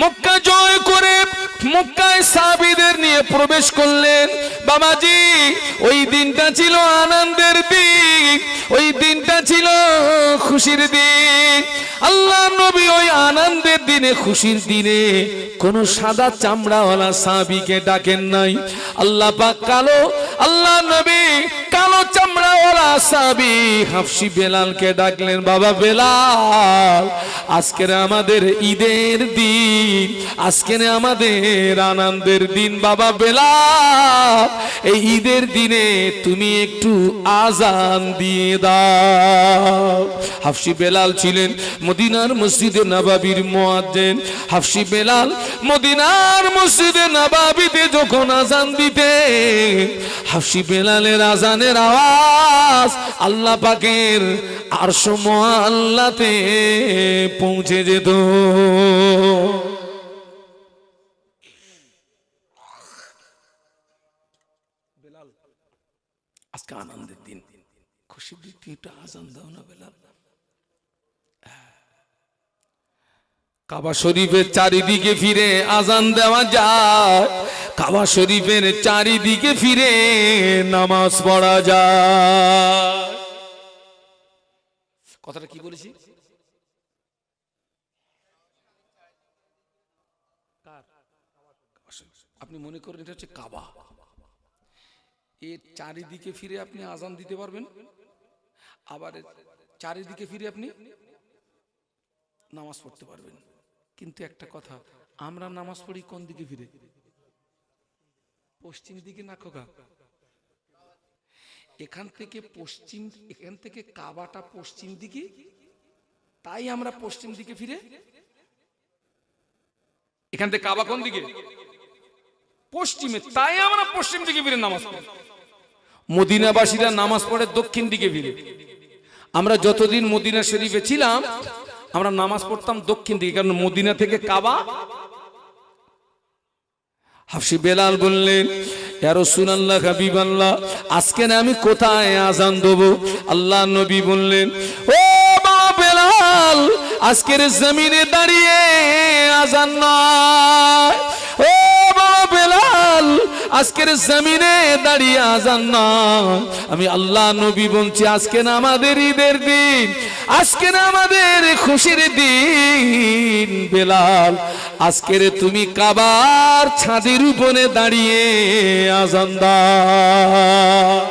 মক্কা জয় করে মক্কায় সাবিদের নিয়ে প্রবেশ করলেন। বাবাজি, ওই দিনটা ছিল আনন্দের দিন, ওই দিনটা ছিল খুশির দিন। আল্লাহ নবী ওই আনন্দের দিনে, খুশির দিনে কোন সাদা চামড়াওয়ালা সাবিকে ডাকেন নাই। আল্লাহ পাক কালো, আল্লাহ নবী কালো চামড়াওয়ালা সাবি হাফসি বেলালকে ডাকলেন, বাবা বেলাল, আজকের আমাদের ঈদের দিন, আজকের আমাদের আনন্দের দিন, বাবা বেলাল, এই ঈদের দিনে তুমি একটু আজান দিয়ে দাও। হাফসি বেলাল ছিলেন মদিনার মসজিদে নবাবির মোয়াজ্জেন। হাফসি বেলাল মদিনার মসজিদে নবাবিতে যখন আজান দিতে, হাফসি বেলালের আজানের আওয়াজ আল্লাহ পাকের আর আল্লাহতে পৌঁছে যেত। আজকে আনন্দের দিন। খুশির দিক একটু আজান দাও না বেলাল কাবা শরীফের চারিদিকে ফিরে আজান দেওয়া যায়। কাবা শরীফের চারিদিকে ফিরে নামাজ পড়া যায়। কথাটা কি বলেছি? আপনি মনে করেন এটা হচ্ছে কাবা। এর চারিদিকে ফিরে আপনি আজান দিতে পারবেন। আবার চারিদিকে ফিরে আপনি নামাজ পড়তে পারবেন। কিন্তু একটা কথা, আমরা নামাজ পড়ি কোন দিকে ফিরে? পশ্চিম দিকে না খোকা? এখান থেকে পশ্চিম, এখান থেকে কাবাটা পশ্চিম দিকে? তাই আমরা পশ্চিম দিকে ফিরে? এখান থেকে কাবা কোন দিকে? পশ্চিমে, তাই আমরা পশ্চিম দিকে ফিরে নামাজ পড়ি। মদিনাবাসীরা নামাজ পড়ে দক্ষিণ দিকে ফিরে। আমরা যতদিন মদিনা শরীফে ছিলাম আমরা নামাজ পড়তাম দক্ষিণ দিকে, কারণ মদিনা থেকে কাবা। হাফসি বেলাল বললেন না আমি কোথায় আজান দেবো? আল্লাহ নবী বললেন, ও মা বেলাল, আজকের জমিনে দাঁড়িয়ে আজান নয়। ও আজকের জমিনে দাঁড়িয়ে আজান নয় আমি আল্লাহ নবী বলছি, আজকে না আমাদের ঈদের দিন, আজকে না আমাদের খুশির দিন, বেলাল। আজকের তুমি কাবার ছাদের উপরে দাঁড়িয়ে আজান দাও।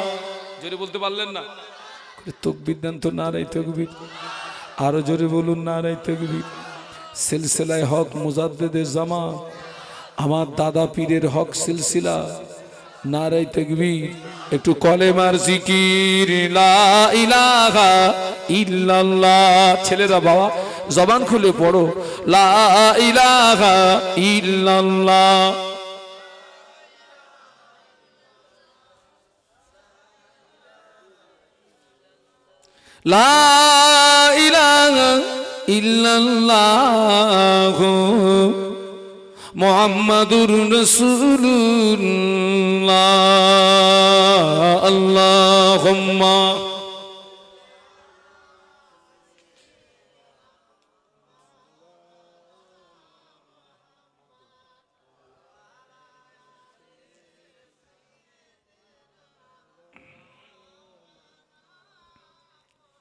জোরে বলতে পারলেন না? তকবির দেন তো নারাই তকবির। আরও জোরে বলুন না নারাই তকবির। সিলসিলায় হক মুজাদ্দেদের জামা আমার দাদা পীরের হক সিলসিলা নারাই তকবীর, একটু কলেমার জিকির ইলাহা ইল্লাল্লাহ। ছেলেরা বাবা, জবান খুলে পড়ো, লা ইলাহা ইল্লাল্লাহ। লা ইলাহা ইল্লাল্লাহ। মোহাম্মদুর রসুল্লাহ আল্লাহ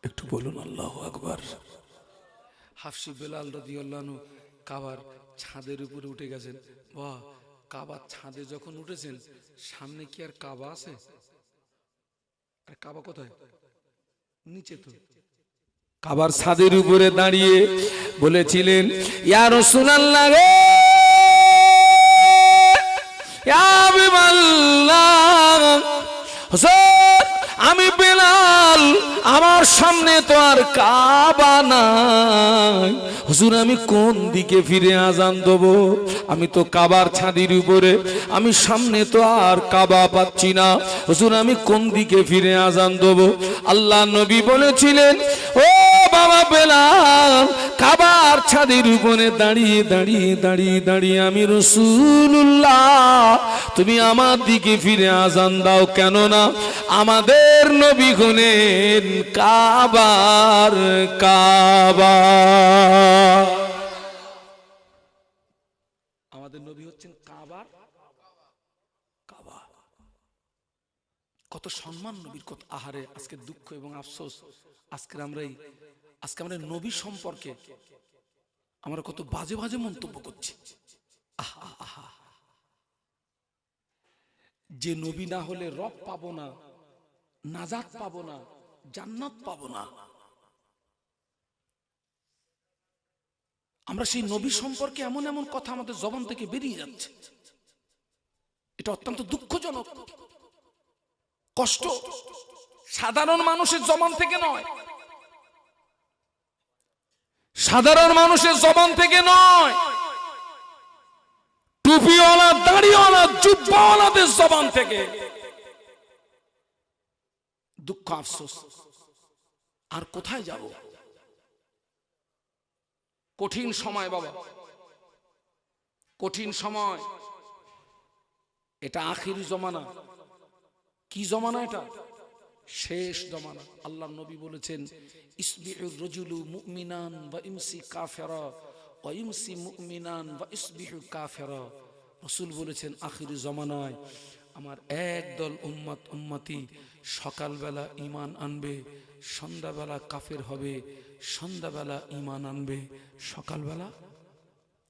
একটু বলুন আল্লাহ আকবার। হাফসি বেলাল রদিয়াল্লাহু কাবার ছাদের উপরে উঠে গেছেন। বাহ, কাবার ছাদে যখন উঠেছেন, সামনে কি আর কাবা আছে? আর কাবা কোথায়? নিচে তো। কাবার ছাদের উপরে দাঁড়িয়ে বলেছিলেন, ইয়া রাসূলুল্লাহ রে! আমি বেলাল আমার সামনে তো আর কাবা নাই। হুজুর, আমি কোন দিকে ফিরে আজান দেব? আমি তো কাবার ছাদির উপরে, আমি সামনে তো আর কাবা পাচ্ছি না। হুজুর, আমি কোন দিকে ফিরে আজান দেব? আল্লাহ নবী বলেছিলেন, ও বাবা বেলাল কাবার ছাদের উপরে দাঁড়িয়ে দাঁড়িয়ে দাঁড়িয়ে দাঁড়িয়ে আমি রসুল্লাহ তুমি আমার দিকে ফিরে আজান দাও। কেননা আমাদের নবী হলেন কাবার কাবা। আমাদের নবী হচ্ছেন কাবার কাবা। কত সম্মান নবীর, কত আহারে, আজকে দুঃখ এবং আফসোস। আজকের আমরা আজকে আমরা নবী সম্পর্কে আমরা কত বাজে বাজে মন্তব্য করছি। আহা। যে নবী না হলে রব পাবো না, নাজাত পাবো না, জান্নাত পাবো না। আমরা সেই নবী সম্পর্কে এমন এমন কথা আমাদের জবান থেকে বেরিয়ে যাচ্ছে। এটা অত্যন্ত দুঃখজনক। কষ্ট সাধারণ মানুষের জবান থেকে নয় সাধারণ মানুষের জবান থেকে নয়। টুপিওয়ালা, দাড়িওয়ালা, জুব্বাওয়ালাদের জবান থেকে। দুঃখ আফসোস। আর কোথায় যাব? কঠিন সময় বাবা। কঠিন সময়। এটা আখির জমানা। কি জমানা এটা? শেষ জমানা। আল্লাহ নবী বলেছেন, ইসবিউর রজুলু মুমিনান বা ইমসি কাফেরা, ওয়া ইমসি মুমিনান বা ইসবিহু কাফেরা। রসুল বলেছেন, আখির জমানায় আমার একদল উম্মত উম্মতি সকালবেলা ইমান আনবে, সন্ধ্যাবেলা কাফের হবে, সন্ধ্যাবেলা ইমান আনবে, সকালবেলা?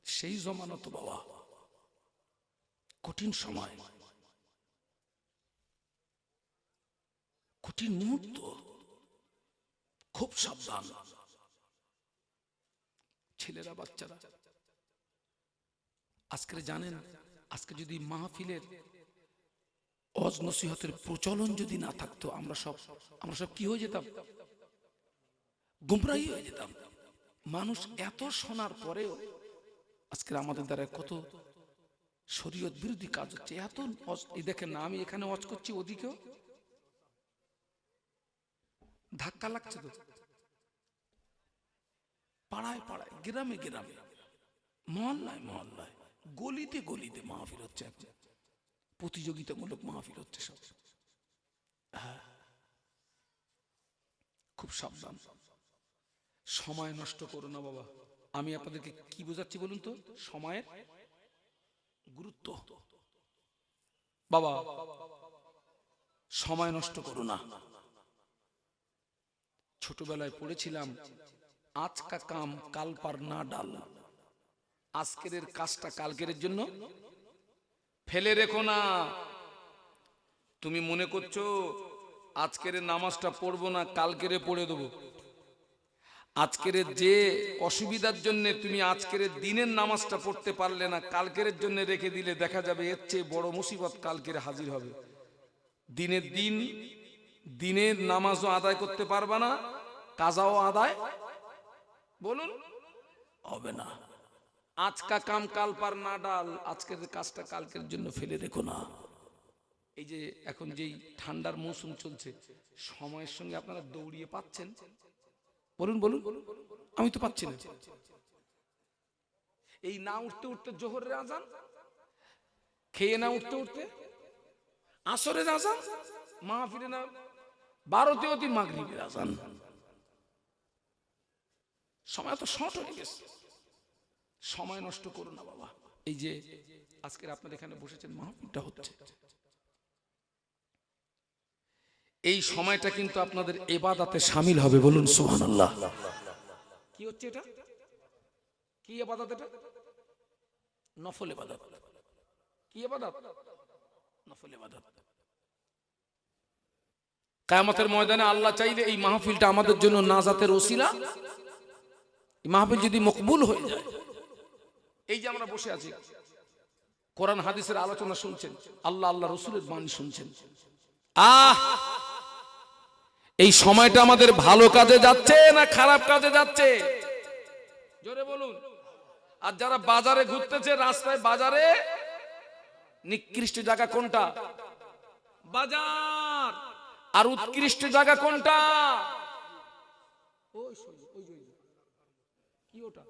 সেই জমানা তো বাবা, কঠিন সময়। কঠিন মুহূর্ত। খুব সাবধান। ছেলেরা, বাচ্চারা। আজকে জানেন, আজকে যদি মাহফিলের অজ নসিহতের প্রচলন যদি না থাকতো, আমরা সব আমরা সব কি হয়ে যেতাম? গুমরাহি হয়ে যেতাম। মানুষ এত শোনার পরেও আজকে আমাদের দ্বারা কত শরীয়ত বিরোধী কাজ হচ্ছে, এত দেখেন না, আমি এখানে অজ করছি, ওদিকেও। ধাক্কা লাগছে তো। পাড়ায় পাড়ায়, গ্রামে গ্রামে। মহল্লায় মহল্লায়, গলিতে গলিতে মাহফিল হচ্ছে এখন। প্রতিযোগিতামূলক মাহফিল হচ্ছে সব। হ্যাঁ। খুব সাবধান। সময় নষ্ট করো না বাবা। আমি আপনাদেরকে কি বোঝাচ্ছি বলুন তো? সময়ের গুরুত্ব। বাবা, সময় নষ্ট করো না। ছোটবেলায় পড়েছিলাম, আজকা কাম কাল পার না ডাল। আজকের কাজটা কালকের জন্য। ফেলে রেখো না। তুমি মনে করছ আজকের নামাজটা পড়ব না, কালকের পড়ে দেবো। আজকের যে অসুবিধার জন্য তুমি আজকের দিনের নামাজটা পড়তে পারলে না, কালকের জন্য রেখে দিলে দেখা যাবে এর চেয়ে বড় মুসিবত কালকের হাজির হবে। দিনের দিন দিনের নামাজও আদায় করতে পারবা না, কাজাও আদায় বলুন, হবে না। আজকা কাম কাল পার না ডাল, আজকের কাজটা কালকের জন্য ফেলে রেখো না। এই যে এখন যেই ঠান্ডার মৌসুম চলছে, সময়ের সঙ্গে আপনারা দৌড়িয়ে পাচ্ছেন? বলুন বলুন, আমি তো পাচ্ছি না। এই না উঠতে উঠতে জোহরের আজান? খেয়ে না উঠতে উঠতে? আসরের আজান? মা ফিরে না বারোতে অতি মাগরিবের আজান। সময় তো শর্ট হয়ে গেছে। সময় নষ্ট করো না বাবা। এই যে আজকের আপনার এখানে বসেছেন মাহফিলটা হচ্ছে। এই সময়টা কিন্তু আপনাদের এবাদাতে সামিল হবে বলুন, সুবহানাল্লাহ। কি হচ্ছে এটা? কি এবাদাত এটা? নফল এবাদাত। কি এবাদাত? নফল এবাদাত। কায়ামতের ময়দানে আল্লাহ চাইলে এই মাহফিলটা আমাদের জন্য নাজাতের ওসিলা। এই মাহফিল যদি মকবুল হয়ে যায়, এই যে আমরা বসে আছি, কোরআন হাদিসের আলোচনা শুনছেন, আল্লাহ আল্লাহ রসুলের বাণী শুনছেন। আহ! এই সময়টা আমাদের ভালো কাজে যাচ্ছে না খারাপ কাজে যাচ্ছে? জোরে বলুন। আর যারা বাজারে ঘুরতেছে, রাস্তায় বাজারে, নিকৃষ্ট জায়গা কোনটা? বাজার। আর উৎকৃষ্ট জায়গা কোনটা। কি ওটা?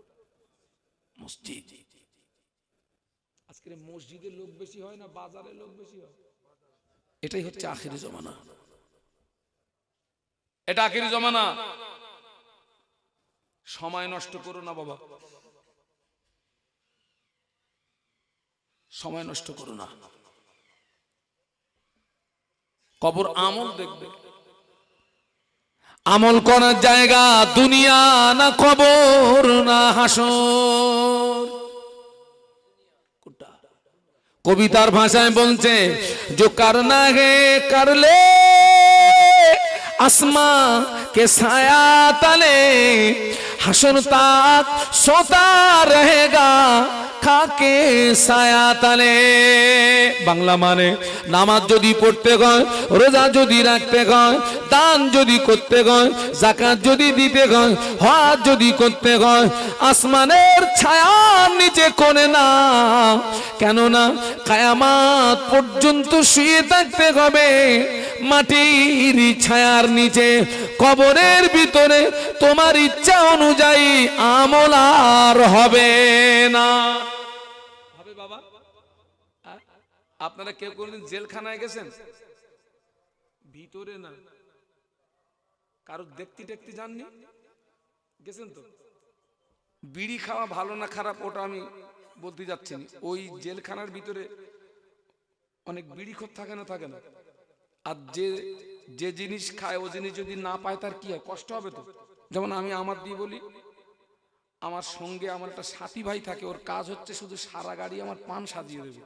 মসজিদ। আজকের মসজিদের লোক বেশি হয় না বাজারের লোক বেশি হয়? এটাই হচ্ছে আখিরি জমানা। এটা আখিরি জমানা। সময় নষ্ট করো না বাবা। সময় নষ্ট করো না। কবর আমল দেখবে আমল করার জায়গা দুনিয়া না কবর না হাসর কোনটা? কবিতার ভাষায় বলছে जो करना है कर ले आसमां के साया तले हसन तक सोता रहेगा খাকে সায়া তালে বাংলা মানে নামাজ যদি পড়তে গয় রোজা যদি রাখতে গয় দান যদি করতে গয় জাকাত যদি দিতে গয় হজ যদি করতে গয় আসমানের ছায়ার নিচে কোনে না কেননা কায়ামাত পর্যন্ত শুয়ে থাকতে হবে মাটির ছায়ার নিচে, কবরের ভিতরে তোমার ইচ্ছা অনুযায়ী আমল আর হবে না। আপনারা কেউ কোনদিন জেলখানায় গেছেন? ভিতরে না। কারও দেখতে টেকতে যাননি? গেছেন তো? বিড়ি খাওয়া ভালো না খারাপ ওটা আমি বলতে যাচ্ছি ওই জেলখানার ভিতরে অনেক বিড়ি খোর থাকে না থাকে না। আর যে যে জিনিস খায়, ও জিনিস যদি না পায়, তার কি হয়? কষ্ট হবে তো? যেমন আমি আমার দিয়ে বলি, আমার সঙ্গে আমার একটা সাথী ভাই থাকে, ওর কাজ হচ্ছে শুধু সারা গাড়ি আমার পান সাজিয়ে দেবে।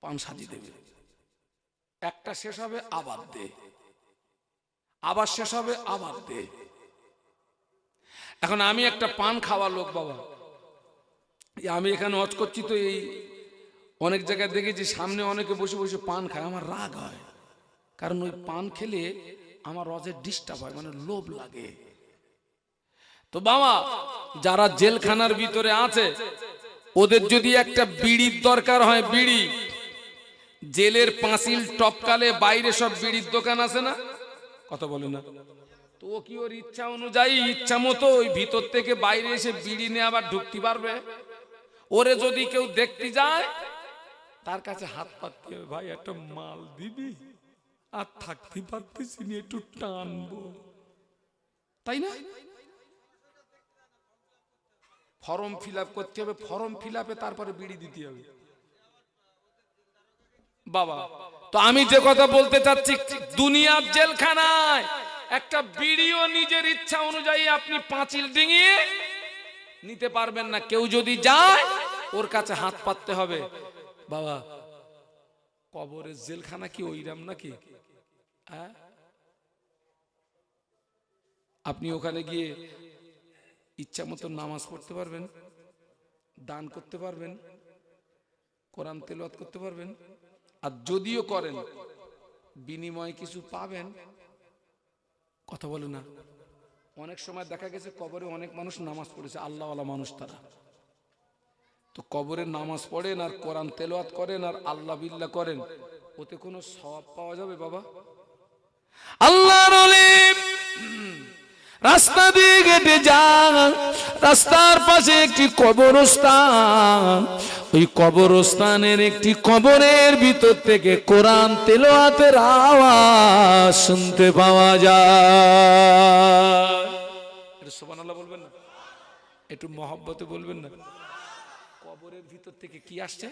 পান সাজিয়ে দেবে। একটা শেষ হবে, আবার দে। আবার শেষ হবে, আবার দে। এখন আমি একটা পান খাওয়া লোক, বাবা। আমি এখানে অজ করছি তো এই অনেক জায়গায় দেখেছি, সামনে অনেকে বসে বসে পান খায়। আমার রাগ হয়। কারণ ওই পান খেলে আমার রজের ডিস্টার্ব হয় মানে লোভ লাগে। তো বাবা, যারা জেলখানার ভিতরে আছে, ওদের যদি একটা বিড়ির দরকার হয়, বিড়ি। জেলের পাঁচিল টপকালে বাইরে সব বিড়ির দোকান আছে না? কথা বলে না। তো ও কি ওর ইচ্ছা অনুযায়ী, ইচ্ছা মতো ওই ভিতর থেকে বাইরে এসে বিড়ি নিয়ে আবার ঢুকতে পারবে? ওরে যদি কেউ দেখতে যায় তার কাছে হাত পাততে হবে, ভাই, একটা মাল দিবি আর থাকতে পারতেছি একটু টানবো। তাই না? ফর্ম ফিল করতে হবে, ফর্ম ফিল তারপরে বিড়ি দিতে হবে। বাবা, তো আমি যে কথা বলতে চাচ্ছি, দুনিয়ার জেলখানায় একটা বিড়িও নিজের ইচ্ছা অনুযায়ী আপনি পাঁচিল ডিঙিয়ে নিতে পারবেন না। কেউ যদি যায়, ওর কাছে হাত পাততে হবে। বাবা, কবরের জেলখানা কি ওইরাম নাকি? আপনি ওখানে গিয়ে ইচ্ছা মতো নামাজ পড়তে পারবেন, দান করতে পারবেন, কোরআন তেলাওয়াত করতে পারবেন, আর যদিও করেন, বিনিময়ে কিছু পাবেন, কথা বলে না। অনেক সময় দেখা গেছে কবরে অনেক মানুষ নামাজ পড়েছে, আল্লাহওয়ালা মানুষ তারা। তো কবরে নামাজ পড়েন আর কোরআন তেলোয়াত করেন আর আল্লাহ বিল্লাহ করেন ওতে কোনো সওয়াব পাওয়া যাবে বাবা? আল্লাহর অলিম রাস্তা দিয়ে হেঁটে যান রাস্তার পাশে একটি কবরস্থান ওই কবরস্থানের একটি কবরের ভিতর থেকে কোরআন তেলোয়াতের আওয়াজ শুনতে পাওয়া যায়। সুবহানাল্লাহ বলবেন না? একটু মহব্বতে বলবেন না? কবরের ভিতর থেকে কি আসছে?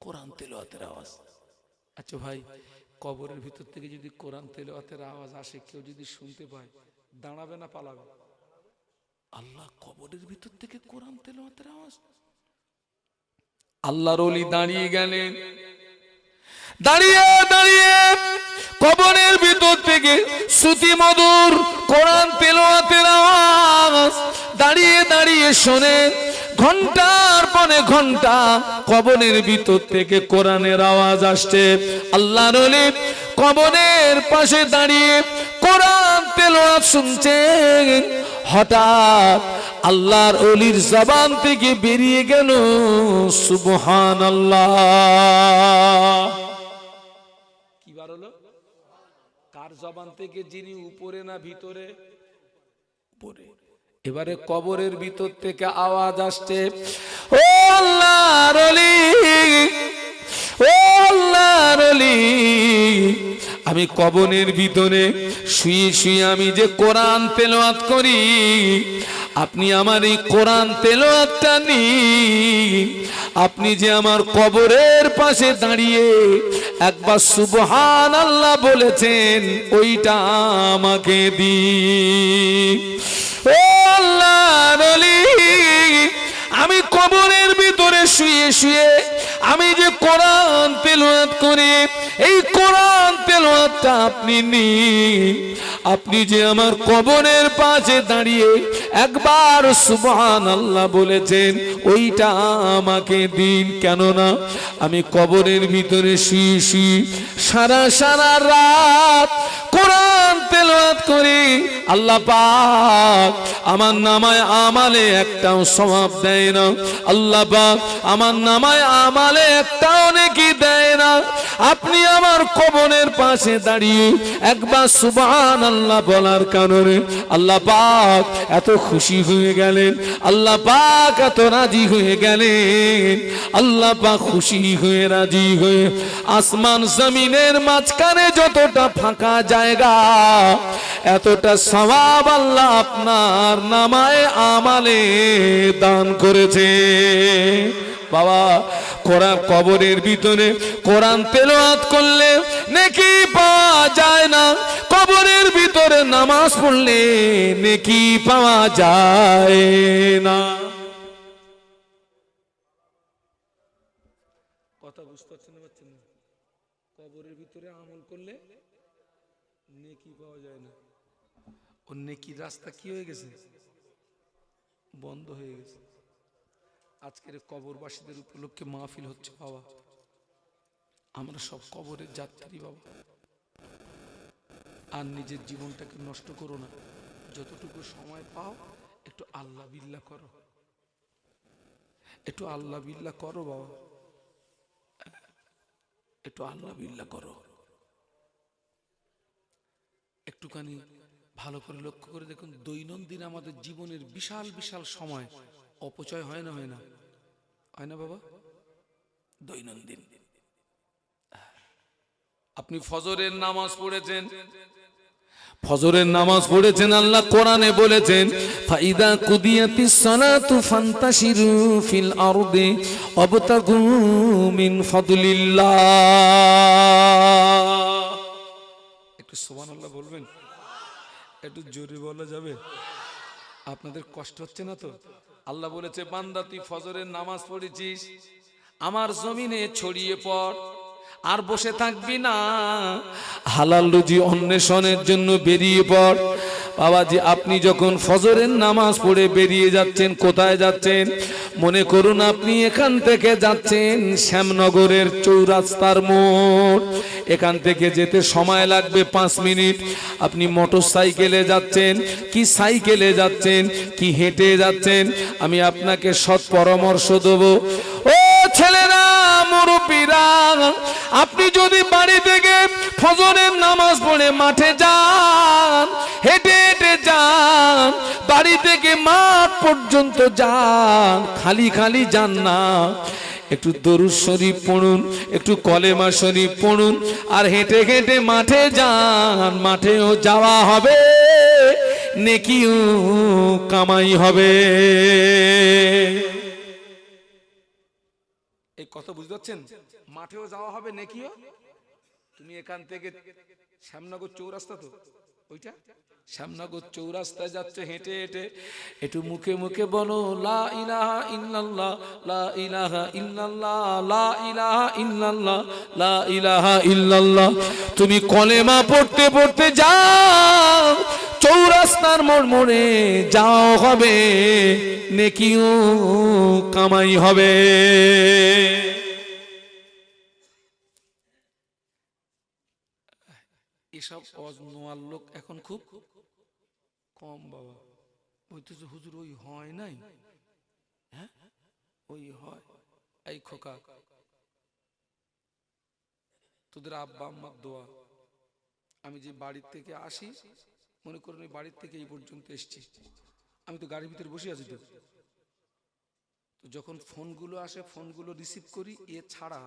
কোরআন তেলোয়াতের আওয়াজ। আচ্ছা ভাই কবরের ভিতর থেকে যদি কোরআন তেলাওয়াতের আওয়াজ আসে কেউ যদি শুনতে পায় দাঁড়াবে না পালাবে? আল্লাহ কবরের ভিতর থেকে কোরআন তেলাওয়াতের আওয়াজ। আল্লাহর ওলি দাঁড়িয়ে গেলেন। দাঁড়িয়ে দাঁড়িয়ে কবরের ভিতর থেকে শ্রুতি মধুর কোরআন তেলাওয়াতের আওয়াজ। দাঁড়িয়ে দাঁড়িয়ে শোনেন। ঘণ্টার পরে ঘণ্টা কবরের ভিতর থেকে কোরআনের আওয়াজ আসছে। আল্লাহর ওলি কবরের পাশে দাঁড়িয়ে কোরআন তেলাওয়াত শুনছেন হঠাৎ আল্লাহর অলির জবান থেকে বেরিয়ে গেল সুবহান আল্লাহ কি বার হলো? কার জবান থেকে? যিনি উপরে না ভিতরে? উপরে। এবারে কবরের ভিতর থেকে আওয়াজ আসছে, ও আল্লাহর অলি ও অলি আমি কবনের ভিতরে শুয়ে শুয়ে আমি যে কোরআন তেলোয়াত করি, আপনি আমার এই কোরআন তেলোয়াতটা নিন। আপনি যে আমার কবরের পাশে দাঁড়িয়ে একবার সুবহান আল্লাহ বলেছেন, ওইটা আমাকে দিন। ও আল্লাহ আমি কবরের ভিতরে শুয়ে শুয়ে আমি যে কোরআন তেলোয়াত করি, এই কোরআন তেলোয়াতটা আপনি নিন। আপনি যে আমার কবরের পাশে দাঁড়িয়ে একবার সুবহান আল্লাহ বলেছেন, ওইটা আমাকে দিন। কেননা আমি কবরের ভিতরে শুয়ে শুয়ে সারা সারা রাত কোরআন তেলাওয়াত করি। আল্লাহ পাক আমার নামায় আমালে একটাও সওয়াব দেয় না। আল্লাহ পাক আমার নামায় আমালে একটাও নেকি দেয় না। আপনি আমার কবরের পাশে দাঁড়িয়ে একবার সুবহান আল্লাহ বলার কারণে আল্লাহ পাক এত খুশি হয়ে গেলেন। আল্লাহ পাক এত রাজি হয়ে গেলেন। আল্লাহ পাক খুশি হয়ে রাজি হয়ে আসমান জমিনের মাঝখানে যতটা ফাঁকা জায়গা এতটা সওয়াব আল্লাহ আপনার নামায় আমালে দান করেছে। বাবা, কোরআন কবরের ভিতরে কোরআন তেলাওয়াত করলে নেকি পাওয়া যায় না। কবরের ভিতরে নামাজ পড়লে নেকি পাওয়া যায় না। কথা বুঝতে পারছেন কবরের ভিতরে আমল করলে নেকি পাওয়া যায় না। ও নেকির রাস্তা কি হয়ে গেছে? বন্ধ হয়ে গেছে। আজকের কবরবাসীদের উপলক্ষে মাহফিল হচ্ছে বাবা। আমরা সব কবরের যাত্রী বাবা। আর নিজের জীবনটাকে নষ্ট করো না। যতটুকু সময় পাও, একটু আল্লাহ বিল্লাহ করো। একটু আল্লাহ বিল্লাহ করো বাবা। একটু আল্লাহ বিল্লাহ করো। একটুখানি ভালো করে লক্ষ্য করে দেখুন, দৈনন্দিন আমাদের জীবনের বিশাল বিশাল সময় অপচয় হয় না হয় না? হয় না বাবা? দৈনন্দিন। আপনি ফজরের নামাজ পড়েছেন? ফজরের নামাজ পড়েছেন, আল্লাহ কোরআনে বলেছেন, ফাইদা কুদিয়াতিস সালাতু ফান্তাশিরু ফিল আরদি ওয়াবতাগু মিন ফাদলিল্লাহ। একটু সুবহানাল্লাহ বলবেন? একটু জোরে বলা যাবে? আপনাদের কষ্ট হচ্ছে না তো? আল্লাহ বলেছে, বান্দা, তুই ফজরের নামাজ পড়েছিস, আমার জমিনে ছড়িয়ে পড়, আর বসে থাকবি না। হালাল রুজি অন্বেষণের জন্য বেরিয়ে পড় বাবাজি, আপনি যখন ফজরের নামাজ পড়ে বেরিয়ে যাচ্ছেন, কোথায় যাচ্ছেন? মনে করুন আপনি এখান থেকে যাচ্ছেন শ্যামনগরের চৌরাস্তার মোড়। এখান থেকে যেতে সময় লাগবে পাঁচ মিনিট। আপনি মোটর সাইকেলে যাচ্ছেন, কি সাইকেলে যাচ্ছেন, কি হেঁটে যাচ্ছেন, আমি আপনাকে সৎ পরামর্শ দেবো। ও ছেলেরা, মুরব্বীরা, আপনি যদি বাড়ি থেকে ফজরের নামাজ পড়ে মাঠে যান, হেঁটে বাড়ি থেকে মাঠ পর্যন্ত যান, খালি খালি যান না। একটু দরুদ শরীফ পড়ুন, একটু কলেমা শরীফ পড়ুন, আর হেঁটে হেঁটে মাঠে যান, মাঠেও যাওয়া হবে, নেকিও কামাই হবে। এই কথা বুঝতে পারছেন? মাঠেও যাওয়া হবে, নেকিও? তুমি এখান থেকে শ্যামনগর চৌরাস্তা তো, ওইটা? শ্যামনগর চৌরাস্তায় যাচ্ছে হেঁটে হেঁটে। একটু মুখে মুখে বলো ইল্লাল্লাহ তুমি কলেমা পড়তে পড়তে যাও, চৌরাস্তার মোড় যাও হবে, নেকিও কামাই হবে। এসব অজনোয়ার লোক এখন খুব কম বাবা। বলতেছে, হুজুর, ওই হয় নাই? হ্যাঁ? ওই হয়। এই খোকা, তোদের আব্বা, আম্মার দোয়া। আমি যে বাড়ির থেকে আসি, মনে করুন ওই বাড়ির থেকে এই পর্যন্ত এসছি। আমি তো গাড়ির ভিতরে বসে আছি তো। তো যখন ফোনগুলো আসে, ফোনগুলো রিসিভ করি, এ ছাড়া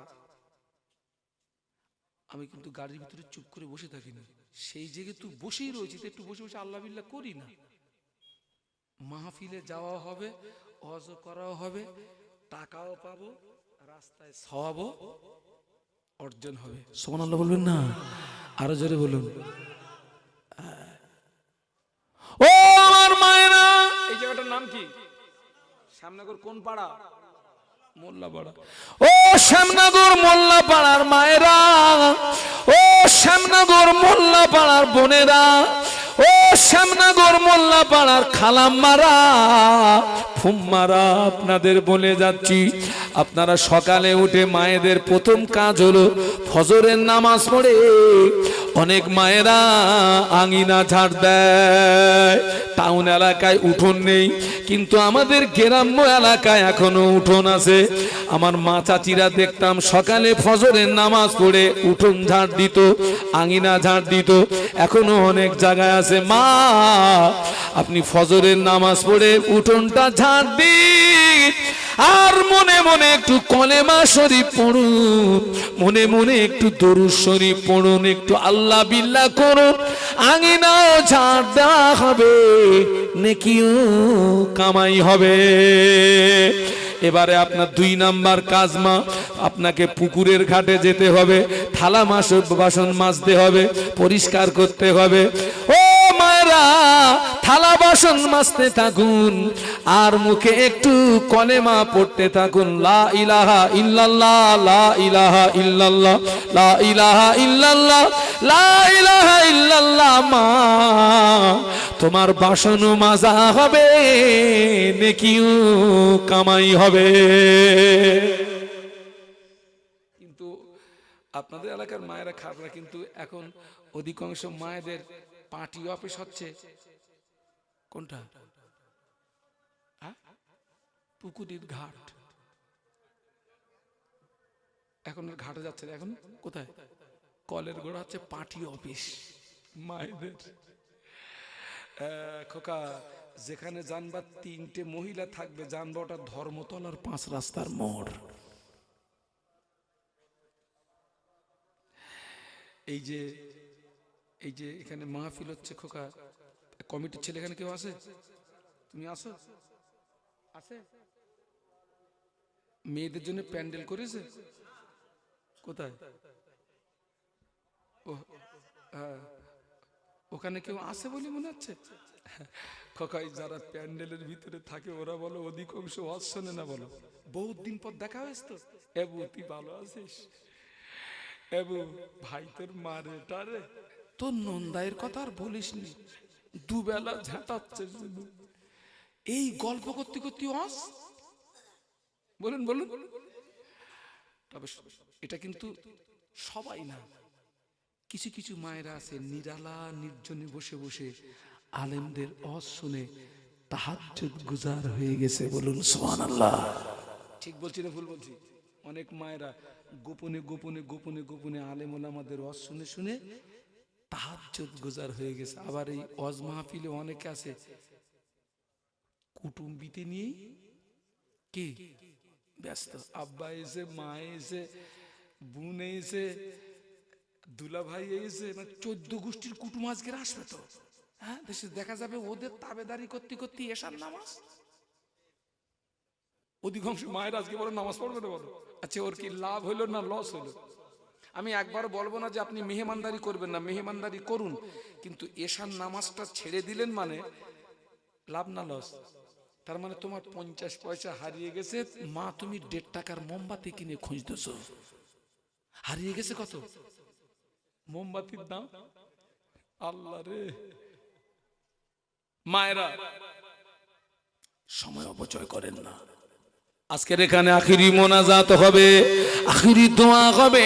আমি কিন্তু গাড়ির ভিতরে চুপ করে বসে থাকি না। সেই তুই বসেই রয়েছি একটু বসে বসে আল্লাহ করি না। মাহফিলে যাওয়া হবে অজ করাও হবে, টাকাও পাবো, রাস্তায় সওয়াবও অর্জন হবে। সোমান আল্লাহ বলবেন না? আরও জোরে বলুন। ও আমার মায়েরা! এই জায়গাটার নাম কি? শ্যামনগর কোন পাড়া? মোল্লাপাড়া। ও শ্যামনগর মোল্লাপাড়ার মায়েরা! ও শ্যামনগর মোল্লাপাড়ার বোনেরা ও শ্যামনগর মোল্লাপাড়ার খালাম্মারা ফুম্মারা আপনাদের বলে যাচ্ছি আপনারা সকালে উঠে মায়েদের প্রথম কাজ হলো ফজরের নামাজ পড়ে। অনেক মায়েরা আঙিনা ঝাড় দেয়। টাউন এলাকায় উঠোন নেই, কিন্তু আমাদের গ্রাম্য এলাকায় এখনও উঠোন আছে। আমার মা চাচিরা দেখতাম সকালে ফজরের নামাজ পড়ে উঠোন ঝাড় দিত, আঙিনা ঝাড় দিত। এখনও অনেক জায়গায় আছে। মা, আপনি ফজরের নামাজ পড়ে উঠোনটা ঝাড় দিন। আর মনে মনে একটু কলেমা শরীফ পড়ুন। মনে মনে একটু দরুদ শরীফ পড়ুন, একটু আল্লাহ বিল্লাহ করুন। আঙিনাও ঝাড় দেওয়া হবে, নেকিও কামাই হবে। এবারে আপনার দুই নাম্বার কাজ মা, আপনাকে পুকুরের ঘাটে যেতে হবে, থালা মাস বাসন মাজতে হবে, পরিষ্কার করতে হবে। ও থালা বাসন থাকুন, আর মুখে একটু কলেমা পড়তে থাকুন। লা ইলাহা ইল্লাল্লাহ, লা ইলাহা ইল্লাল্লাহ, লা ইলাহা ইল্লাল্লাহ, লা ইলাহা ইল্লাল্লাহ মা, তোমার বাসন মাজা হবে, নেকিও কামাই হবে। কিন্তু আপনাদের এলাকার মায়েরা খাবরা কিন্তু এখন অধিকাংশ মায়েদের পার্টি অফিস হচ্ছে। কোনটা? পুকুরির ঘাট। এখন আর ঘাটে যাচ্ছে না। এখন কোথায়? কলের গোড়া হচ্ছে পার্টি অফিস। মায়েদের। খোকা, যেখানে জানবা তিনটে মহিলা থাকবে জানবা ধর্মতলার পাঁচ রাস্তার মোড়। এই যে এই যে এখানে মাহফিল হচ্ছে খোকা কমিটির ছেলে এখানে কেউ আছে? তুমি আসো। আছে। মেয়েদের জন্য প্যান্ডেল করেছে? কোথায়? ও হ্যাঁ। ওখানে কেউ আসে বলে মনে হচ্ছে? খোকাই যারা প্যান্ডেলের ভিতরে থাকে ওরা বলো অধিকাংশ ওয়াজ শোনে না বলো। বহুত দিন পর দেখা হয়েছে তো। এবু তুই ভালো আছিস? এবু ভাই তোর মারে টারে। তোর নন্দাইয়ের কথা আর বলিস নি দুবেলা ঝাঁটাচ্ছে। এই গল্প করতে করতে অস বলুন বলুন। তবে এটা কিন্তু সবাই না। কিছু কিছু মায়েরা আছে নিরালা, নির্জনে বসে বসে আলেমদের অস শুনে তাহাজ্জুদ গুজার হয়ে গেছে বলুন, সুবহানাল্লাহ। ঠিক বলছি না ভুল বলছি? অনেক মায়েরা গোপনে গোপনে গোপনে গোপনে আলেম ওলামাদের অস শুনে শুনে তাহাজ্জুদ গুজার হয়ে গেছে। আবার এই অজ মাহফিলে অনেকে আছে। কুটুম্বিতে নিয়ে কি? ব্যস্ত। আব্বা এসে, মা এসে, বোন এসে দুলা ভাই এসে মানে চোদ্দ গোষ্ঠীর কুটুম আজকে আসবে তো? হ্যাঁ দেখা যাবে ওদের তাবেদারি করতে করতে এসার নামাজ। অধিকাংশ মায়ের আজকে বলে নামাজ পড়বে না বলো? আচ্ছা ওর কি লাভ হলো না লস হলো আমি একবার বলব না যে আপনি মেহমানদারি করবেন না, মেহমানদারি করুন। কিন্তু এশার নামাজটা ছেড়ে দিলেন মানে লাভ না লস। তার মানে তোমার পঞ্চাশ পয়সা হারিয়ে গেছে, মা তুমি দেড় টাকার মোমবাতি কিনে খুঁজতেছ। হারিয়ে গেছে কত? মোমবাতির দাম? আল্লাহ রে। মায়েরা, সময় অপচয় করেন না। আজকের এখানে আখিরি মোনাজাত হবে, আখিরি দোয়া হবে।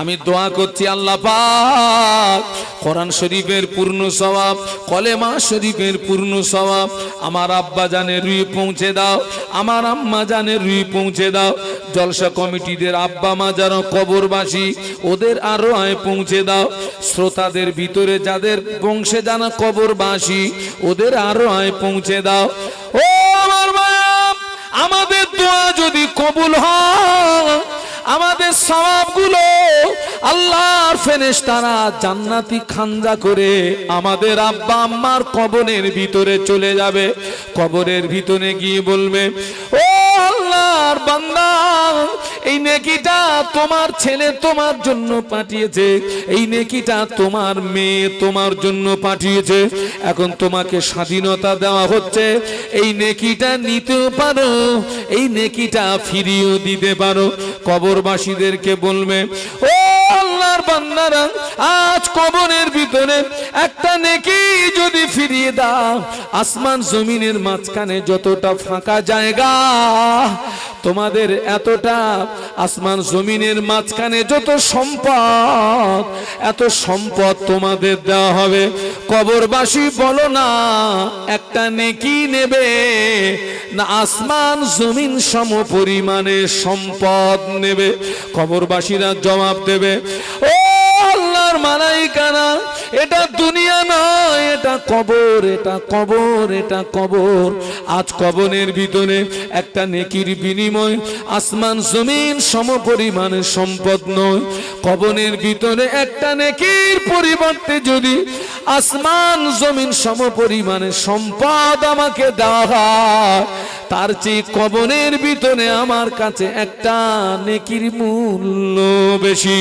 আমি দোয়া করছি আল্লাহ পাক, কোরআন শরীফের পূর্ণ সওয়াব, কলেমা শরীফের পূর্ণ সওয়াব, আমার আব্বা জানে রুই পৌঁছে দাও, আমার আম্মা জানে রুই পৌঁছে দাও, জলসা কমিটিদের আব্বা মা যেন কবরবাসী, ওদের আরও আয় পৌঁছে দাও, শ্রোতাদের ভিতরে যাদের বংশে জানা কবরবাসী, ওদের আরও আয় পৌঁছে দাও। ও কবুল হয় আমাদের সবাবগুলো আল্লাহর ফেনেস তারা জান্নাতি খাঞ্জা করে আমাদের আব্বা আম্মার কবনের ভিতরে চলে যাবে। কবরের ভিতরে গিয়ে বলবে, ও আল্লাহর বান্দা এই নেকিটা তোমার ছেলে তোমার জন্য পাঠিয়েছে। এই নেকিটা তোমার মেয়ে তোমার জন্য পাঠিয়েছে। এখন তোমাকে স্বাধীনতা দেওয়া হচ্ছে। এই নেকিটা নিতেও পারো, এই নেকিটা ফিরিয়েও দিতে পারো। কবরবাসীদেরকে বলবে, ও আল্লাহর বান্দারা আজ কবরের ভিতরে একটা নেকি যদি ফিরিয়ে দাও, আসমান জমিনের মাঝখানে যতটা ফাঁকা জায়গা, তোমাদের এতটা আসমান জমিনের মাঝখানে যত সম্পদ, এত সম্পদ তোমাদের দেওয়া হবে। কবরবাসী বলো না, একটা নেকি নেবে। না, আসমান জমিন সম পরিমাণে সম্পদ নেবে। কবরবাসীরা জবাব দেবে ও আল্লাহর এটা দুনিয়া এটা কবর এটা কবর এটা কবর। আজ কবরের ভিতরে একটা নেকির বিনিময়। আসমান, জমিন সম পরিমাণে সম্পদ নয়। কবনের ভিতরে একটা নেকির পরিবর্তে যদি আসমান, জমিন সম পরিমাণে সম্পদ আমাকে দেওয়া তার চেয়ে কবনের ভিতরে আমার কাছে একটা নেকির মূল্য বেশি।